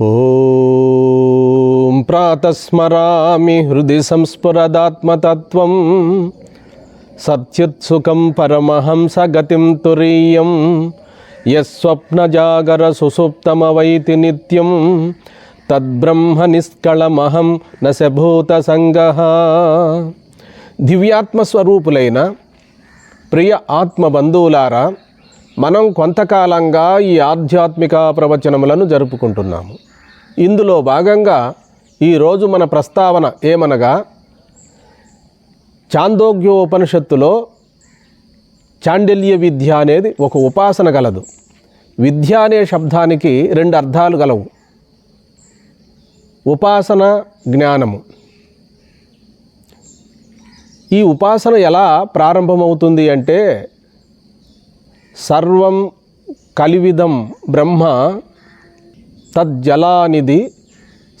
ఓం ప్రాతస్మరామి హృది సంస్ఫురదాత్మతత్వం సత్యుత్సుకం పరమహంస గతిం తురీయం యస్వప్నజాగర సుసుప్తమవైతి నిత్యం తద్బ్రహ్మ నిష్కళమహం నశభూత సంగ దివ్యాత్మస్వరూపులైన ప్రియ ఆత్మబంధువులారా మనం కొంతకాలంగా ఈ ఆధ్యాత్మిక ప్రవచనములను జరుపుకుంటున్నాము. ఇందులో భాగంగా ఈరోజు మన ప్రస్తావన ఏమనగా చాందోగ్యోపనిషత్తులో చాండల్య విద్య అనేది ఒక ఉపాసన గలదు. విద్య అనే శబ్దానికి రెండు అర్థాలు గలవు. ఉపాసన జ్ఞానము. ఈ ఉపాసన ఎలా ప్రారంభమవుతుంది అంటే సర్వం కలివిదం బ్రహ్మ తజ్జలానిధి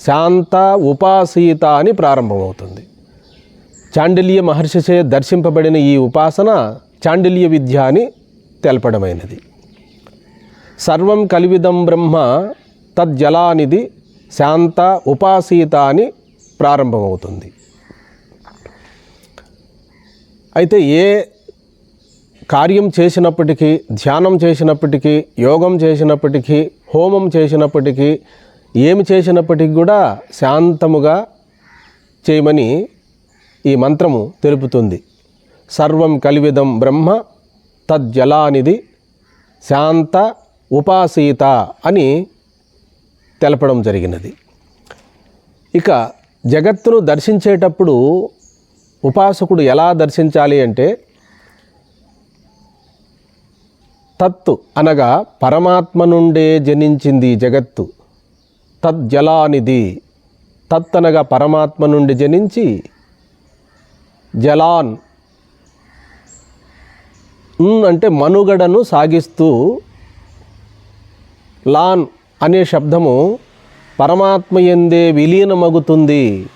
శాంత ఉపాసీత అని ప్రారంభమవుతుంది. చాండిల్య మహర్షిచే దర్శింపబడిన ఈ ఉపాసన చాండిల్య విద్య అని తెలపడమైనది. సర్వం కలివిదం బ్రహ్మ తజ్జలానిధి శాంత ఉపాసీత అని ప్రారంభమవుతుంది. అయితే ఏ కార్యం చేసినప్పటికీ ధ్యానం చేసినప్పటికీ యోగం చేసినప్పటికీ హోమం చేసినప్పటికీ ఏమి చేసినప్పటికీ కూడా శాంతముగా చేయమని ఈ మంత్రము తెలుపుతుంది. సర్వం కలివిదం బ్రహ్మ తజ్జలానిది శాంత ఉపాసీత అని తెలపడం జరిగినది. ఇక జగత్తును దర్శించేటప్పుడు ఉపాసకుడు ఎలా దర్శించాలి అంటే తత్తు అనగా పరమాత్మ నుండే జనించింది జగత్తు. తజ్జలానిది తత్ అనగా పరమాత్మ నుండి జనించి జలాన్. అంటే మనుగడను సాగిస్తూ లాన్ అనే శబ్దము పరమాత్మ ఎందే విలీనమగుతుంది.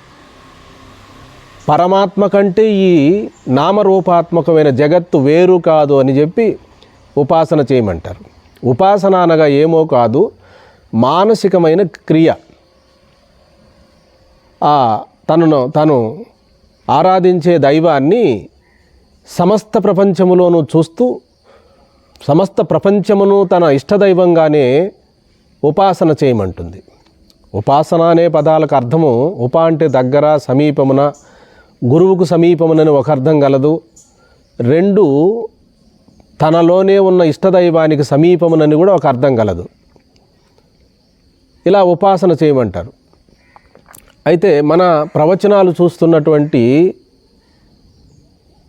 పరమాత్మ కంటే ఈ నామరూపాత్మకమైన జగత్తు వేరు కాదు అని చెప్పి ఉపాసన చేయమంటారు. ఉపాసన అనగా ఏమో కాదు మానసికమైన క్రియ. ఆ తనను తను ఆరాధించే దైవాన్ని సమస్త ప్రపంచములోనూ చూస్తూ సమస్త ప్రపంచమును తన ఇష్టదైవంగానే ఉపాసన చేయమంటుంది. ఉపాసన అనే పదాలకు అర్థము ఉప అంటే దగ్గర సమీపమున గురువుకు సమీపమునని ఒక అర్థం గలదు. రెండు తనలోనే ఉన్న ఇష్టదైవానికి సమీపమునని కూడా ఒక అర్థం కలదు ఇలా ఉపాసన చేయమంటారు. అయితే మన ప్రవచనాలు చూస్తున్నటువంటి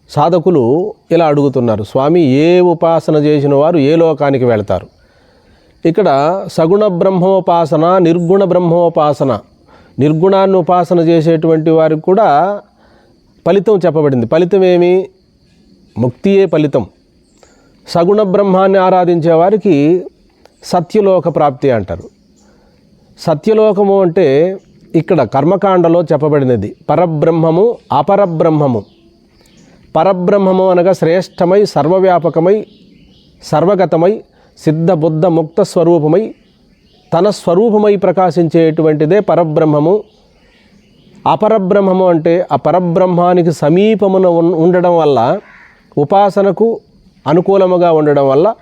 సాధకులు ఇలా అడుగుతున్నారు స్వామి ఏ ఉపాసన చేసిన వారు ఏ లోకానికి వెళతారు? ఇక్కడ సగుణ బ్రహ్మోపాసన నిర్గుణ బ్రహ్మోపాసన నిర్గుణాన్ని ఉపాసన చేసేటువంటి వారికి కూడా ఫలితం చెప్పబడింది. ఫలితం ఏమి? ముక్తియే ఫలితం. సగుణ బ్రహ్మాన్ని ఆరాధించే వారికి సత్యలోక ప్రాప్తి అంటారు. సత్యలోకము అంటే ఇక్కడ కర్మకాండలో చెప్పబడినది. పరబ్రహ్మము అపరబ్రహ్మము. పరబ్రహ్మము అనగా శ్రేష్టమై సర్వవ్యాపకమై సర్వగతమై సిద్ధ బుద్ధ ముక్త స్వరూపమై తన స్వరూపమై ప్రకాశించేటువంటిదే పరబ్రహ్మము. అపరబ్రహ్మము అంటే ఆ పరబ్రహ్మానికి సమీపమున ఉండడం వల్ల ఉపాసనకు అనుకూలముగా ఉండడం వల్ల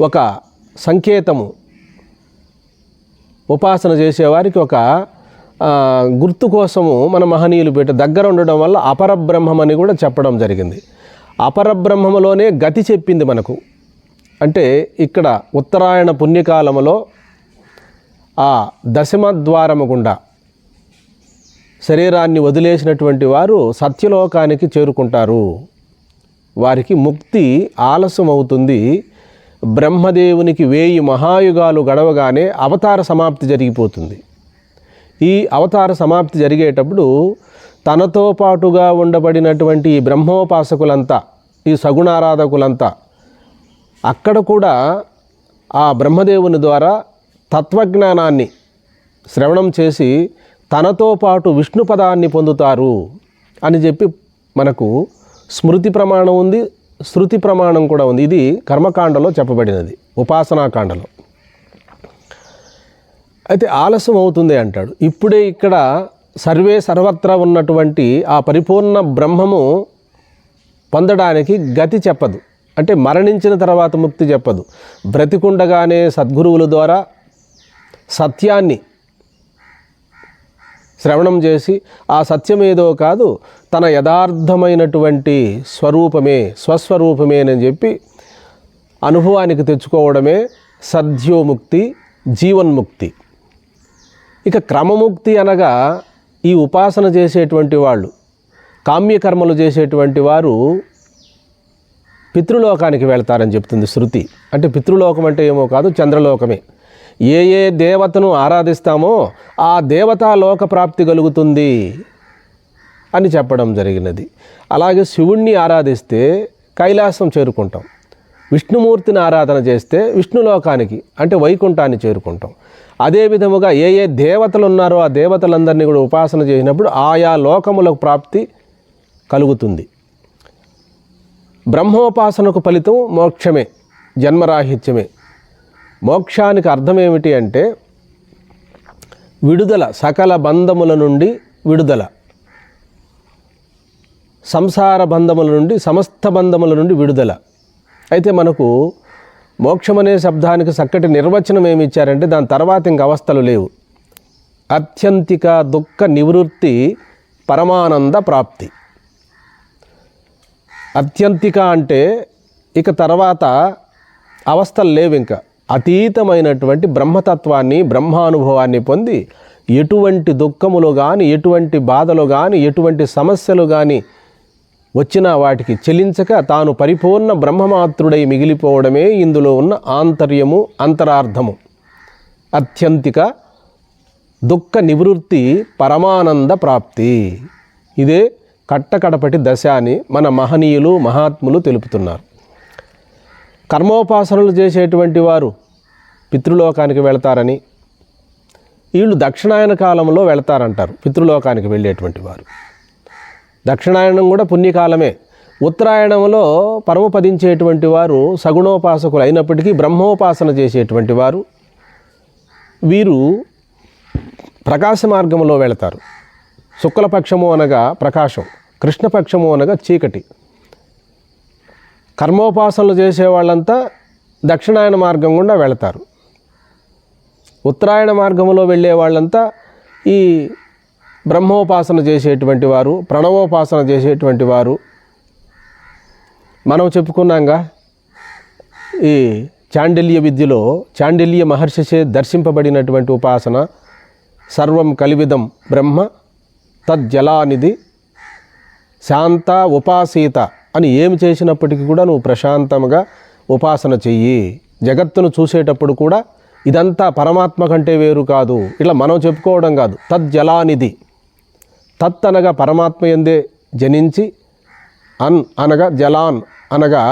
ఒక సంకేతము ఉపాసన చేసేవారికి ఒక గుర్తు కోసము మన మహనీయులు పెట్టి దగ్గర ఉండడం వల్ల అపరబ్రహ్మమని కూడా చెప్పడం జరిగింది. అపరబ్రహ్మములోనే గతి చెప్పింది మనకు. అంటే ఇక్కడ ఉత్తరాయణ పుణ్యకాలములో ఆ దశమ ద్వారము గుండా శరీరాన్ని వదిలేసినటువంటి వారు సత్యలోకానికి చేరుకుంటారు. వారికి ముక్తి ఆలస్యం అవుతుంది బ్రహ్మదేవునికి వేయి మహాయుగాలు గడవగానే అవతార సమాప్తి జరిగిపోతుంది. ఈ అవతార సమాప్తి జరిగేటప్పుడు తనతో పాటుగా ఉండబడినటువంటి ఈ బ్రహ్మోపాసకులంతా ఈ సగుణారాధకులంతా అక్కడ కూడా ఆ బ్రహ్మదేవుని ద్వారా తత్వజ్ఞానాన్ని శ్రవణం చేసి తనతో పాటు విష్ణు పదాన్ని పొందుతారు అని చెప్పి మనకు స్మృతి ప్రమాణం ఉంది శృతి ప్రమాణం కూడా ఉంది. ఇది కర్మకాండలో చెప్పబడినది ఉపాసనాకాండలో అయితే ఆలస్యం అవుతుంది అంటాడు. ఇప్పుడే ఇక్కడ సర్వే సర్వత్రా ఉన్నటువంటి ఆ పరిపూర్ణ బ్రహ్మము పొందడానికి గతి చెప్పదు. అంటే మరణించిన తర్వాత ముక్తి చెప్పదు. బ్రతికుండగానే సద్గురువుల ద్వారా సత్యాన్ని శ్రవణం చేసి ఆ సత్యమేదో కాదు తన యథార్థమైనటువంటి స్వరూపమే స్వస్వరూపమే అని చెప్పి అనుభవానికి తెచ్చుకోవడమే సద్యోముక్తి జీవన్ముక్తి. ఇక క్రమముక్తి అనగా ఈ ఉపాసన చేసేటువంటి వాళ్ళు కామ్యకర్మలు చేసేటువంటి వారు పితృలోకానికి వెళ్తారని చెప్తుంది శృతి. అంటే పితృలోకం అంటే ఏమో కాదు చంద్రలోకమే. ఏ ఏ దేవతను ఆరాధిస్తామో ఆ దేవతా లోక ప్రాప్తి కలుగుతుంది అని చెప్పడం జరిగినది. అలాగే శివుణ్ణి ఆరాధిస్తే కైలాసం చేరుకుంటాం. విష్ణుమూర్తిని ఆరాధన చేస్తే విష్ణులోకానికి అంటే వైకుంఠాన్ని చేరుకుంటాం. అదే విధముగా ఏ ఏ దేవతలు ఉన్నారో ఆ దేవతలందరినీ కూడా ఉపాసన చేసినప్పుడు ఆయా లోకములకు ప్రాప్తి కలుగుతుంది. బ్రహ్మోపాసనకు ఫలితం మోక్షమే జన్మరాహిత్యమే. మోక్షానికి అర్థం ఏమిటి అంటే విడుదల సకల బంధముల నుండి విడుదల. సంసార బంధముల నుండి సమస్త బంధముల నుండి విడుదల. అయితే మనకు మోక్షం అనే శబ్దానికి చక్కటి నిర్వచనం ఏమి ఇచ్చారంటే దాని తర్వాత ఇంక అవస్థలు లేవు. అత్యంతిక దుఃఖ నివృత్తి పరమానంద ప్రాప్తి. అత్యంతిక అంటే ఇక తర్వాత అవస్థలు లేవు ఇంకా. అతీతమైనటువంటి బ్రహ్మతత్వాన్ని బ్రహ్మానుభవాన్ని పొంది ఎటువంటి దుఃఖములు కానీ ఎటువంటి బాధలు కానీ ఎటువంటి సమస్యలు కానీ వచ్చిన వాటికి చెలించక తాను పరిపూర్ణ బ్రహ్మమాత్రుడై మిగిలిపోవడమే ఇందులో ఉన్న ఆంతర్యము అంతరార్థము. అత్యంతిక దుఃఖ నివృత్తి పరమానంద ప్రాప్తి. ఇదే కట్టకడపటి దశ అని మన మహనీయులు మహాత్ములు తెలుపుతున్నారు. కర్మోపాసనలు చేసేటువంటి వారు పితృలోకానికి వెళతారని వీళ్ళు దక్షిణాయన కాలంలో వెళతారంటారు పితృలోకానికి వెళ్ళేటువంటి వారు. దక్షిణాయనం కూడా పుణ్యకాలమే. ఉత్తరాయణంలో పరమపదించేటువంటి వారు సగుణోపాసకులు అయినప్పటికీ బ్రహ్మోపాసన చేసేటువంటి వారు వీరు ప్రకాశ మార్గంలో వెళతారు. శుక్లపక్షము అనగా ప్రకాశం కృష్ణపక్షము అనగా చీకటి. కర్మోపాసనలు చేసే వాళ్ళంతా దక్షిణాయన మార్గం గుండా వెళతారు. ఉత్తరాయణ మార్గంలో వెళ్ళే వాళ్ళంతా ఈ బ్రహ్మోపాసన చేసేటువంటి వారు ప్రణవోపాసన చేసేటువంటి వారు. మనం చెప్పుకున్నాంగా ఈ చాండిల్య విద్యలో చాండిల్య మహర్షిచే దర్శింపబడినటువంటి ఉపాసన సర్వం కలివిదం బ్రహ్మ తజ్జలానిధి శాంత ఉపాసీత అని ఏమి చేసినప్పటికీ కూడా నువ్వు ప్రశాంతంగా ఉపాసన చెయ్యి. జగత్తును చూసేటప్పుడు కూడా ఇదంతా పరమాత్మ కంటే వేరు కాదు. ఇట్లా మనం చెప్పుకోవడం కాదు. తజ్జలానిధి తత్ అనగా పరమాత్మ ఎందే జనించి అన్ అనగా జలాన్ అనగా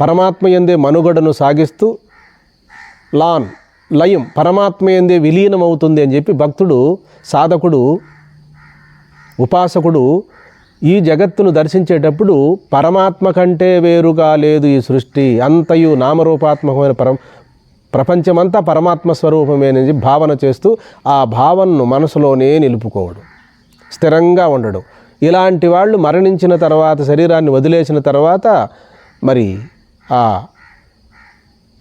పరమాత్మ ఎందే మనుగడను సాగిస్తూ లాన్ లయం పరమాత్మ ఎందే విలీనం అవుతుంది అని చెప్పి భక్తుడు సాధకుడు ఉపాసకుడు ఈ జగత్తును దర్శించేటప్పుడు పరమాత్మ కంటే వేరుగా లేదు ఈ సృష్టి. అంతయు నామరూపాత్మకమైన పరం ప్రపంచమంతా పరమాత్మ స్వరూపమేనని భావన చేస్తూ ఆ భావనను మనసులోనే నిలుపుకోవడం. స్థిరంగా ఉండడం. ఇలాంటి వాళ్ళు మరణించిన తర్వాత శరీరాన్ని వదిలేసిన తర్వాత మరి ఆ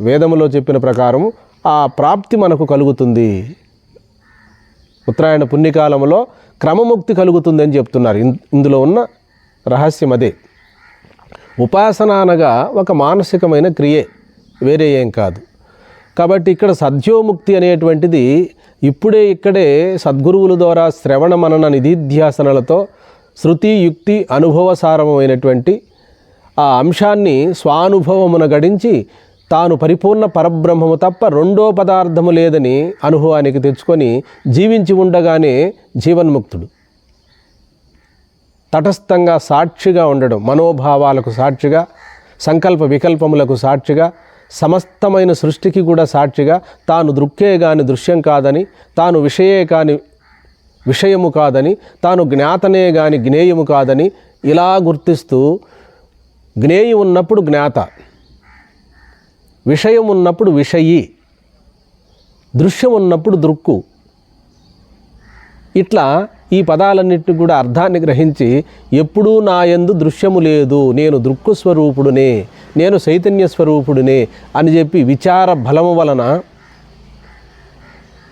వేదములో చెప్పిన ప్రకారం ఆ ప్రాప్తి మనకు కలుగుతుంది. ఉత్తరాయణ పుణ్యకాలంలో క్రమముక్తి కలుగుతుందని చెప్తున్నారు. ఇందులో ఉన్న రహస్యం అదే. ఉపాసన అనగా ఒక మానసికమైన క్రియే వేరే ఏం కాదు. కాబట్టి ఇక్కడ సద్యోముక్తి అనేటువంటిది ఇప్పుడే ఇక్కడే సద్గురువుల ద్వారా శ్రవణ మనన నిధిధ్యాసనలతో శృతి యుక్తి అనుభవసారమైనటువంటి ఆ అంశాన్ని స్వానుభవమున గడించి తాను పరిపూర్ణ పరబ్రహ్మము తప్ప రెండో పదార్థము లేదని అనుభవానికి తెచ్చుకొని జీవించి ఉండగానే జీవన్ముక్తుడు. తటస్థంగా సాక్షిగా ఉండడం మనోభావాలకు సాక్షిగా సంకల్ప వికల్పములకు సాక్షిగా సమస్తమైన సృష్టికి కూడా సాక్షిగా తాను దృక్కే కాని దృశ్యం కాదని తాను విషయే కాని విషయము కాదని తాను జ్ఞాతనే కాని జ్ఞేయము కాదని ఇలా గుర్తిస్తూ జ్ఞేయం ఉన్నప్పుడు జ్ఞాత. విషయం ఉన్నప్పుడు విషయి దృశ్యం ఉన్నప్పుడు దృక్కు. ఇట్లా ఈ పదాలన్నింటినీ కూడా అర్థాన్ని గ్రహించి ఎప్పుడూ నా యందు దృశ్యము లేదు నేను దృక్కు స్వరూపుడునే నేను చైతన్య స్వరూపుడునే అని చెప్పి విచార బలము వలన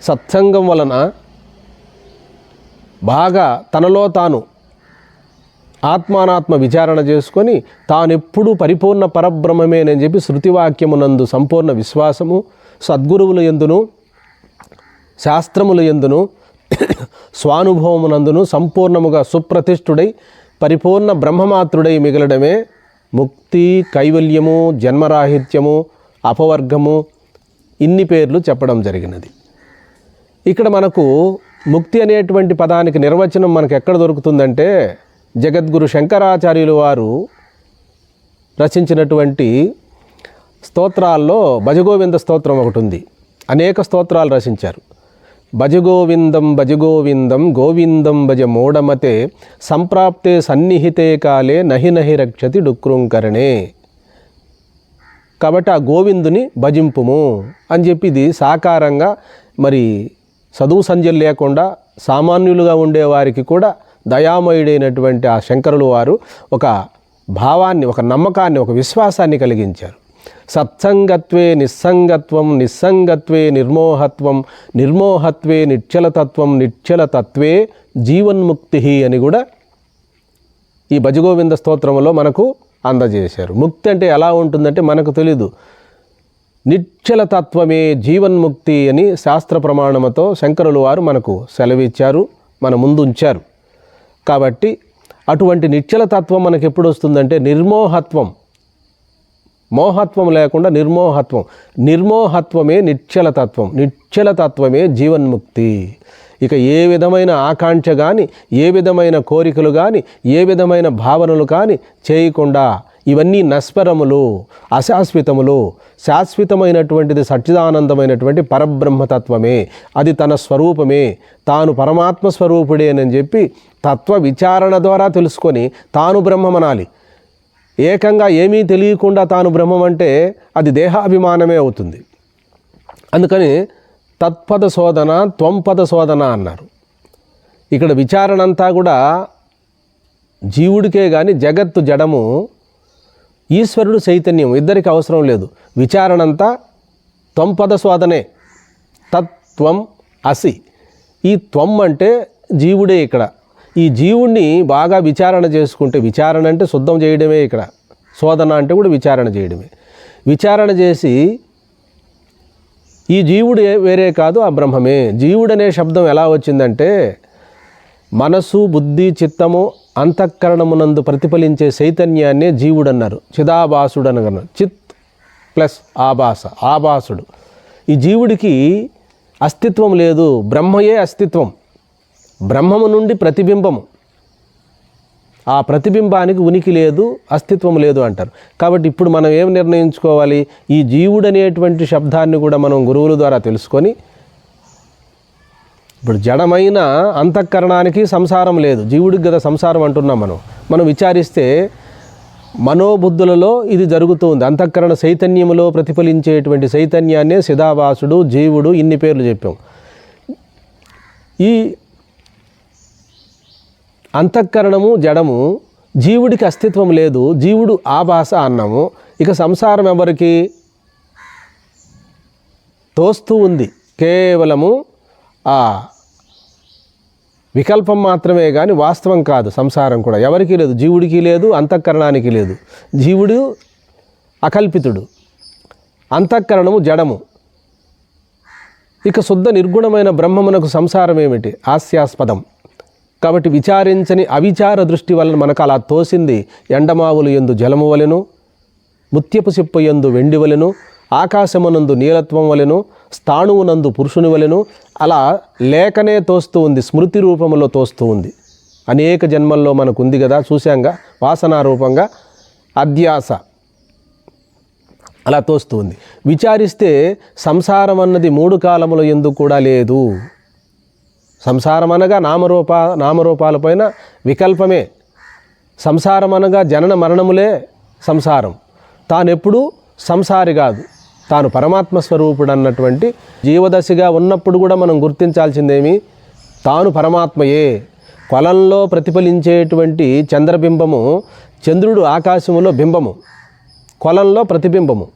సత్సంగం వలన బాగా తనలో తాను ఆత్మానాత్మ విచారణ చేసుకొని తానెప్పుడూ పరిపూర్ణ పరబ్రహ్మమేనని చెప్పి శృతివాక్యమునందు సంపూర్ణ విశ్వాసము సద్గురువుల ఎందును శాస్త్రముల ఎందును స్వానుభవమునందును సంపూర్ణముగా సుప్రతిష్ఠుడై పరిపూర్ణ బ్రహ్మమాత్రుడై మిగలడమే ముక్తి కైవల్యము జన్మరాహిత్యము అపవర్గము ఇన్ని పేర్లు చెప్పడం జరిగినది. ఇక్కడ మనకు ముక్తి అనేటువంటి పదానికి నిర్వచనం మనకు ఎక్కడ దొరుకుతుందంటే జగద్గురు శంకరాచార్యులు వారు రచించినటువంటి స్తోత్రాల్లో భజగోవింద స్తోత్రం ఒకటి ఉంది. అనేక స్తోత్రాలు రచించారు. భజగోవిందం భజగోవిందం గోవిందం భజ మూఢమతే సంప్రాప్తే సన్నిహితే కాలే నహి నహి రక్షతి డుక్రుంకరణే. కాబట్టి ఆ గోవిందుని భజింపుము అని చెప్పి ఇది సాకారంగా మరి చదువు సంధ్యలు లేకుండా సామాన్యులుగా ఉండేవారికి కూడా దయామయుడైనటువంటి ఆ శంకరులు వారు ఒక భావాన్ని ఒక నమ్మకాన్ని ఒక విశ్వాసాన్ని కలిగించారు. సత్సంగత్వే నిస్సంగత్వం నిస్సంగత్వే నిర్మోహత్వం నిర్మోహత్వే నిశ్చలతత్వం నిశ్చలతత్వే జీవన్ముక్తి అని కూడా ఈ భజగోవింద స్తోత్రంలో మనకు అందజేశారు. ముక్తి అంటే ఎలా ఉంటుందంటే మనకు తెలీదు. నిశ్చల తత్వమే జీవన్ముక్తి అని శాస్త్ర ప్రమాణముతో శంకరులు వారు మనకు సెలవిచ్చారు మన ముందుంచారు. కాబట్టి అటువంటి నిశ్చల తత్వం మనకు ఎప్పుడు వస్తుందంటే నిర్మోహత్వం. మోహత్వం లేకుండా నిర్మోహత్వం. నిర్మోహత్వమే నిశ్చలతత్వం. నిశ్చలతత్వమే జీవన్ముక్తి. ఇక ఏ విధమైన ఆకాంక్ష కానీ ఏ విధమైన కోరికలు కానీ ఏ విధమైన భావనలు కానీ చేయకుండా ఇవన్నీ నస్పరములు అశాశ్వతములు శాశ్వతమైనటువంటిది సచ్చిదానందమైనటువంటి పరబ్రహ్మతత్వమే. అది తన స్వరూపమే. తాను పరమాత్మ స్వరూపుడేనని చెప్పి తత్వ విచారణ ద్వారా తెలుసుకొని తాను బ్రహ్మమనాలి. ఏకంగా ఏమీ తెలియకుండా తాను బ్రహ్మం అంటే అది దేహాభిమానమే అవుతుంది. అందుకని తత్పద శోధన త్వంపద శోధన అన్నారు. ఇక్కడ విచారణ అంతా కూడా జీవుడికే కానీ జగత్తు జడము ఈశ్వరుడు చైతన్యం ఇద్దరికి అవసరం లేదు. విచారణ అంతా త్వంపద శోధనే. తత్వం అసి. ఈ త్వం అంటే జీవుడే ఇక్కడ. ఈ జీవుణ్ణి బాగా విచారణ చేసుకుంటే విచారణ అంటే శుద్ధం చేయడమే ఇక్కడ. శోధన అంటే కూడా విచారణ చేయడమే. విచారణ చేసి ఈ జీవుడు వేరే కాదు ఆ బ్రహ్మమే. జీవుడు అనే శబ్దం ఎలా వచ్చిందంటే మనసు బుద్ధి చిత్తము అంతఃకరణమునందు ప్రతిఫలించే చైతన్యాన్నే జీవుడు అన్నారు చిదాభాసుడు అనగన్నారు చిత్ ప్లస్ ఆభాస ఆభాసుడు. ఈ జీవుడికి అస్తిత్వం లేదు బ్రహ్మయే అస్తిత్వం. బ్రహ్మము నుండి ప్రతిబింబము. ఆ ప్రతిబింబానికి ఉనికి లేదు అస్తిత్వం లేదు అంటారు. కాబట్టి ఇప్పుడు మనం ఏం నిర్ణయించుకోవాలి? ఈ జీవుడు అనేటువంటి శబ్దాన్ని కూడా మనం గురువుల ద్వారా తెలుసుకొని ఇప్పుడు జడమైన అంతఃకరణానికి సంసారం లేదు. జీవుడికి కదా సంసారం అంటున్నాం మనం. మనం విచారిస్తే మనోబుద్ధులలో ఇది జరుగుతూ ఉంది. అంతఃకరణ చైతన్యములో ప్రతిఫలించేటువంటి చైతన్యాన్నే సిదావాసుడు జీవుడు ఇన్ని పేర్లు చెప్పాం. ఈ అంతఃకరణము జడము జీవుడికి అస్తిత్వం లేదు జీవుడు ఆభాస అన్నాము. ఇక సంసారం ఎవరికి? తోస్తూ ఉంది. కేవలము ఆ వికల్పం మాత్రమే కానీ వాస్తవం కాదు సంసారం కూడా. ఎవరికీ లేదు జీవుడికి లేదు అంతఃకరణానికి లేదు. జీవుడు అకల్పితుడు. అంతఃకరణము జడము. ఇక శుద్ధ నిర్గుణమైన బ్రహ్మమునకు సంసారం ఏమిటి హాస్యాస్పదం. కాబట్టి విచారించని అవిచార దృష్టి వలన మనకు అలా తోసింది ఎండమావులు ఎందు జలము వలెను ముత్యపు సిప్పు ఎందు వెండి వలెను ఆకాశమునందు నీలత్వం వలెను స్థాణువునందు పురుషుని వలెను అలా లేకనే తోస్తూ ఉంది స్మృతి రూపంలో తోస్తూ ఉంది. అనేక జన్మల్లో మనకు ఉంది కదా చూశాంగా వాసనా రూపంగా అధ్యాస. అలా తోస్తూ ఉంది. విచారిస్తే సంసారం అన్నది మూడు కాలముల ఎందుకు కూడా లేదు. సంసారం అనగా నామరూప నామరూపాలపైన వికల్పమే. సంసారం అనగా జనన మరణములే సంసారం. తానెప్పుడు సంసారి కాదు. తాను పరమాత్మ స్వరూపుడు అన్నటువంటి జీవదశగా ఉన్నప్పుడు కూడా మనం గుర్తించాల్సిందేమి? తాను పరమాత్మయే. కొలంలో ప్రతిఫలించేటువంటి చంద్రబింబము చంద్రుడు ఆకాశములో బింబము. కొలంలో ప్రతిబింబము.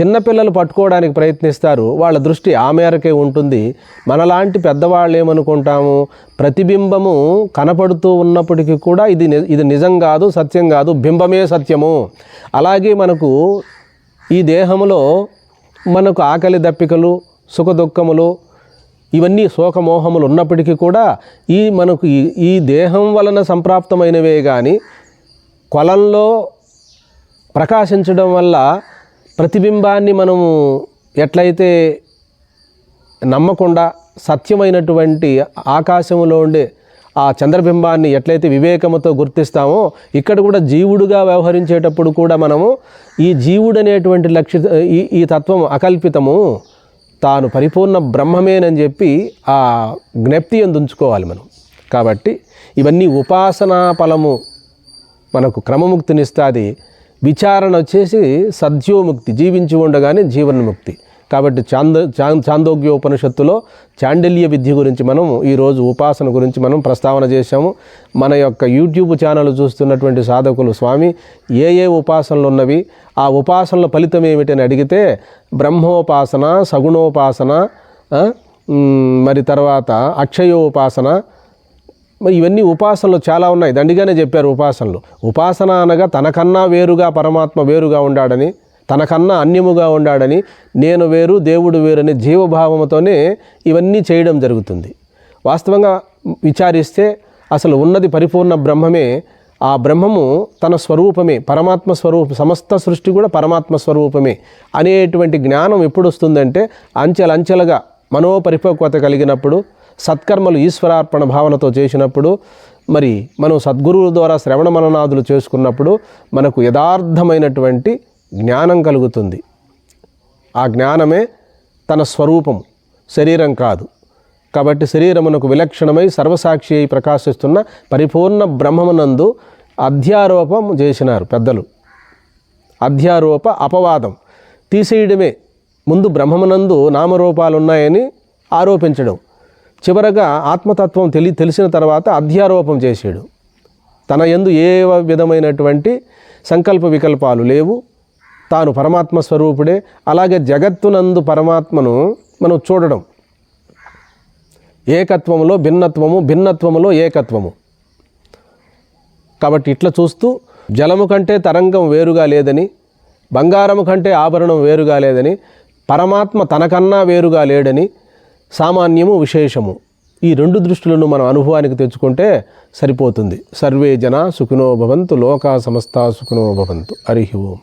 చిన్నపిల్లలు పట్టుకోవడానికి ప్రయత్నిస్తారు. వాళ్ళ దృష్టి ఆ మేరకే ఉంటుంది. మనలాంటి పెద్దవాళ్ళు ఏమనుకుంటాము? ప్రతిబింబము కనపడుతూ ఉన్నప్పటికీ కూడా ఇది ని- ఇది నిజం కాదు సత్యం కాదు బింబమే సత్యము. అలాగే మనకు ఈ దేహంలో మనకు ఆకలి దప్పికలు సుఖ దుఃఖములు ఇవన్నీ శోకమోహములు ఉన్నప్పటికీ కూడా ఈ మనకు ఈ ఈ దేహం వలన సంప్రాప్తమైనవే కానీ కొలంలో ప్రకాశించడం వల్ల ప్రతిబింబాన్ని మనము ఎట్లయితే నమ్మకుండా సత్యమైనటువంటి ఆకాశంలో ఉండే ఆ చంద్రబింబాన్ని ఎట్లయితే వివేకముతో గుర్తిస్తామో ఇక్కడ కూడా జీవుడుగా వ్యవహరించేటప్పుడు కూడా మనము ఈ జీవుడు అనేటువంటి లక్ష ఈ ఈ తత్వం అకల్పితము తాను పరిపూర్ణ బ్రహ్మమేనని చెప్పి ఆ జ్ఞప్తి ఉంచుకోవాలి మనం. కాబట్టి ఇవన్నీ ఉపాసనా ఫలము మనకు క్రమముక్తినిస్తుంది విచారణ వచ్చేసి సద్యోముక్తి జీవించి ఉండగానే జీవన్ముక్తి. కాబట్టి చాంద చాం- చాందోగ్యోపనిషత్తులో చాండల్య విద్య గురించి మనం ఈరోజు ఉపాసన గురించి మనం ప్రస్తావన చేశాము. మన యొక్క యూట్యూబ్ ఛానల్ చూస్తున్నటువంటి సాధకులు స్వామి ఏ ఏ ఉపాసనలు ఉన్నవి? ఆ ఉపాసనల ఫలితం ఏమిటని అడిగితే బ్రహ్మోపాసన సగుణోపాసన మరి తర్వాత అక్షయోపాసన మరి ఇవన్నీ ఉపాసనలు చాలా ఉన్నాయి. దండిగానే చెప్పారు ఉపాసనలు. ఉపాసన అనగా తనకన్నా వేరుగా పరమాత్మ వేరుగా ఉండాడని తనకన్నా అన్యముగా ఉండాడని నేను వేరు దేవుడు వేరు అనే జీవభావముతోనే ఇవన్నీ చేయడం జరుగుతుంది. వాస్తవంగా విచారిస్తే అసలు ఉన్నది పరిపూర్ణ బ్రహ్మమే. ఆ బ్రహ్మము తన స్వరూపమే. పరమాత్మ స్వరూపం సమస్త సృష్టి కూడా పరమాత్మ స్వరూపమే. అనేటువంటి జ్ఞానం ఎప్పుడు వస్తుందంటే అంచెలంచెలుగా మనోపరిపక్వత కలిగినప్పుడు సత్కర్మలు ఈశ్వరార్పణ భావనతో చేసినప్పుడు మరి మనం సద్గురువుల ద్వారా శ్రవణ మననాదులు చేసుకున్నప్పుడు మనకు యథార్థమైనటువంటి జ్ఞానం కలుగుతుంది. ఆ జ్ఞానమే తన స్వరూపం శరీరం కాదు. కాబట్టి శరీరమునకు విలక్షణమై సర్వసాక్షి అయి ప్రకాశిస్తున్న పరిపూర్ణ బ్రహ్మమునందు అధ్యారోపం చేసినారు పెద్దలు. అధ్యారోప అపవాదం తీసేయడమే. ముందు బ్రహ్మమునందు నామరూపాలు ఉన్నాయని ఆరోపించడం. చివరగా ఆత్మతత్వం తెలి తెలిసిన తర్వాత అధ్యారోపం చేశాడు. తన యందు ఏ విధమైనటువంటి సంకల్ప వికల్పాలు లేవు. తాను పరమాత్మ స్వరూపుడే. అలాగే జగత్తునందు పరమాత్మను మనం చూడడం. ఏకత్వములో భిన్నత్వము భిన్నత్వములో ఏకత్వము. కాబట్టి ఇట్లా చూస్తూ జలము కంటే తరంగం వేరుగా లేదని బంగారము కంటే ఆభరణం వేరుగా లేదని పరమాత్మ తనకన్నా వేరుగా లేడని సామాన్యము విశేషము. ఈ రెండు దృష్టులను మనం అనుభవానికి తెచ్చుకుంటే సరిపోతుంది. సర్వే జన సుఖినోభవంతు లోకా సమస్త సుఖినోభవంతు హరి ఓం.